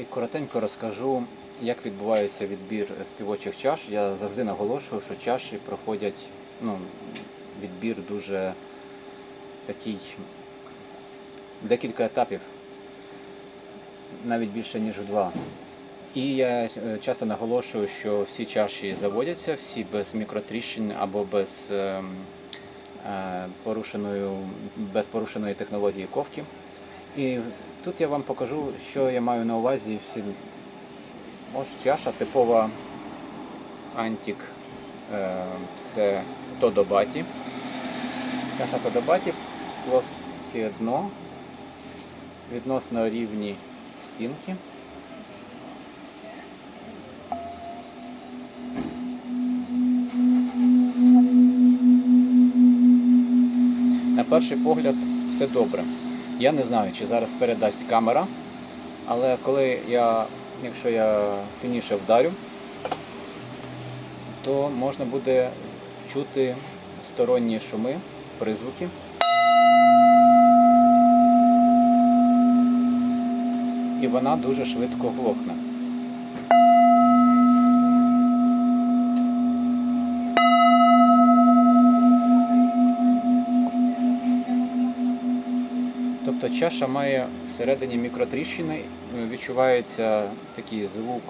і коротенько розкажу, як відбувається відбір співочих чаш. Я завжди наголошую, що чаші проходять ну, відбір дуже такий декілька етапів, навіть більше, ніж два. І я е, часто наголошую, що всі чаші заводяться, всі без мікротріщин або без, ем, е, порушеної, без порушеної технології ковки. І тут я вам покажу, що я маю на увазі. Всі... Ось чаша типова антік. Е, Це Тодобаті. Чаша Тодобаті, плоске дно, відносно рівні стінки. На перший погляд все добре. Я не знаю, чи зараз передасть камера, але коли я, якщо я сильніше вдарю, то можна буде чути сторонні шуми, призвуки. І вона дуже швидко глохне. Чаша має всередині мікротріщини, е, відчувається такий звук,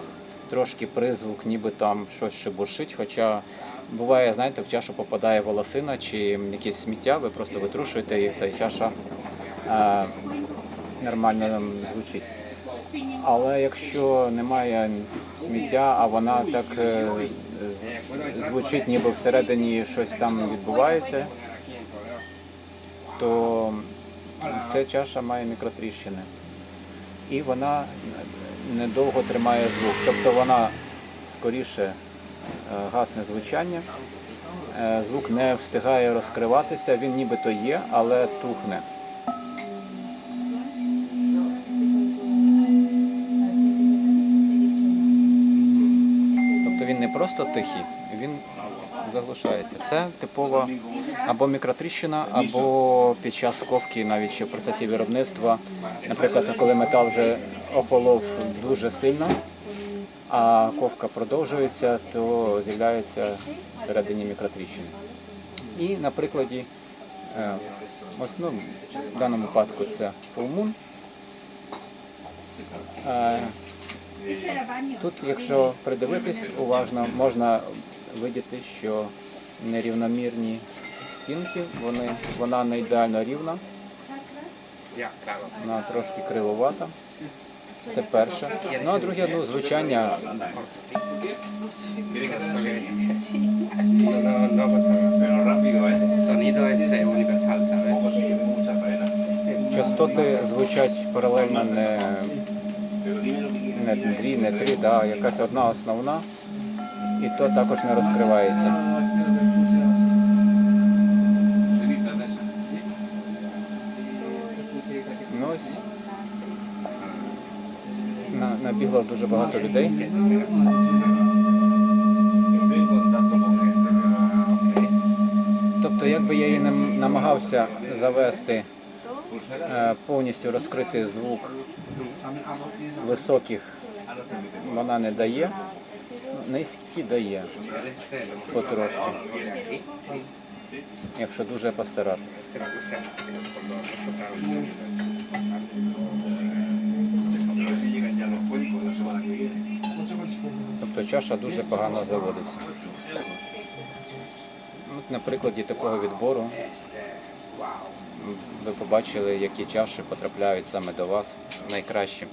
трошки призвук, ніби там щось шебуршить. Хоча буває, знаєте, в чашу попадає волосина чи якесь сміття, ви просто витрушуєте і все, і чаша е, нормально звучить. Але якщо немає сміття, а вона так е, звучить, ніби всередині щось там відбувається, то ця чаша має мікротріщини. І вона недовго тримає звук. Тобто вона скоріше е, гасне звучання, е, звук не встигає розкриватися, він нібито є, але тухне. Тобто він не просто тихий, він заглушається. Це типова або мікротріщина, або під час ковки, навіть ще в процесі виробництва, наприклад, коли метал вже охолов дуже сильно, а ковка продовжується, то з'являється всередині мікротріщини. І на прикладі, е, ось, ну, в даному випадку це Moon. Е, Тут, якщо придивитись уважно, можна видіти, що нерівномірні стінки, вони, вона не ідеально рівна, вона трошки кривовата. Це перше. Ну а друге, ну, звучання частоти звучать паралельно не, не дві, не три, да, якась одна основна, і то також не розкривається. Ну ось на, набігло дуже багато людей. Тобто, якби я її нам- намагався завести, повністю розкрити звук високих, вона не дає, низькі дає, ¿Quieres eh, lo потрошки, якщо дуже постаратися. Тобто чаша дуже погано заводиться. На прикладі такого відбору. Ви побачили, які чаші потрапляють саме до вас найкращі.